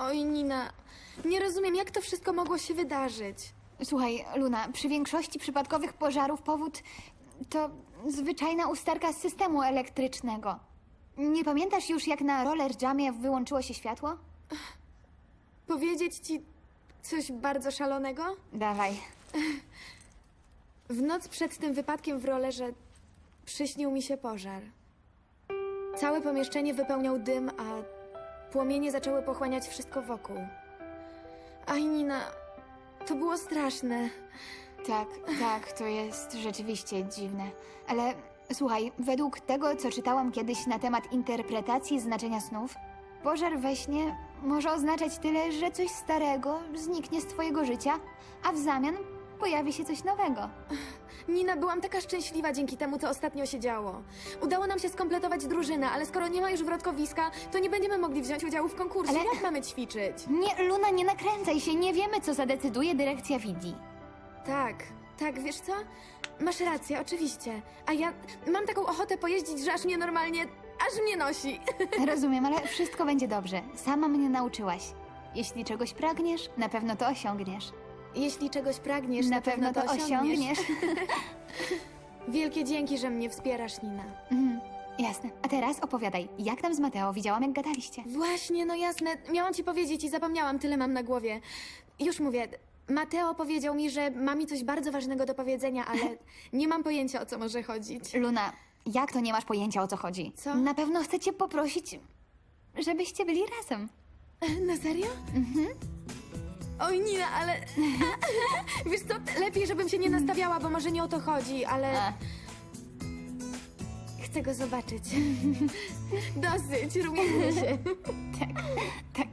Oj, Nina, nie rozumiem, jak to wszystko mogło się wydarzyć. Słuchaj, Luna, przy większości przypadkowych pożarów powód to zwyczajna usterka z systemu elektrycznego. Nie pamiętasz już, jak na roller jamie wyłączyło się światło? Powiedzieć ci coś bardzo szalonego? Dawaj. W noc przed tym wypadkiem w rollerze przyśnił mi się pożar. Całe pomieszczenie wypełniał dym, a płomienie zaczęły pochłaniać wszystko wokół. Aj, Nina, to było straszne. Tak, tak, to jest rzeczywiście dziwne. Ale słuchaj, według tego, co czytałam kiedyś na temat interpretacji znaczenia snów, pożar we śnie może oznaczać tyle, że coś starego zniknie z twojego życia, a w zamian pojawi się coś nowego. Nina, byłam taka szczęśliwa dzięki temu, co ostatnio się działo. Udało nam się skompletować drużynę, ale skoro nie ma już wrotkowiska, to nie będziemy mogli wziąć udziału w konkursie. Ale- Jak mamy ćwiczyć? Nie, Luna, nie nakręcaj się, nie wiemy, co zadecyduje dyrekcja Widi. Tak, tak, wiesz co? Masz rację, oczywiście. A ja mam taką ochotę pojeździć, że aż mnie normalnie, aż mnie nosi. Rozumiem, ale wszystko będzie dobrze. Sama mnie nauczyłaś. Jeśli czegoś pragniesz, na pewno to osiągniesz. Jeśli czegoś pragniesz, na pewno to osiągniesz. Wielkie dzięki, że mnie wspierasz, Nina. Mhm, jasne. A teraz opowiadaj, jak tam z Mateo? Widziałam, jak gadaliście. Właśnie, no jasne. Miałam ci powiedzieć i zapomniałam, tyle mam na głowie. Już mówię. Mateo powiedział mi, że ma mi coś bardzo ważnego do powiedzenia, ale nie mam pojęcia, o co może chodzić. Luna, jak to nie masz pojęcia, o co chodzi? Co? Na pewno chcę cię poprosić, żebyście byli razem. Na serio? Mhm. Oj, Nina, ale... Wiesz co, lepiej, żebym się nie nastawiała, bo może nie o to chodzi, ale... A, Chcę go zobaczyć. Dosyć, rumienię się. tak.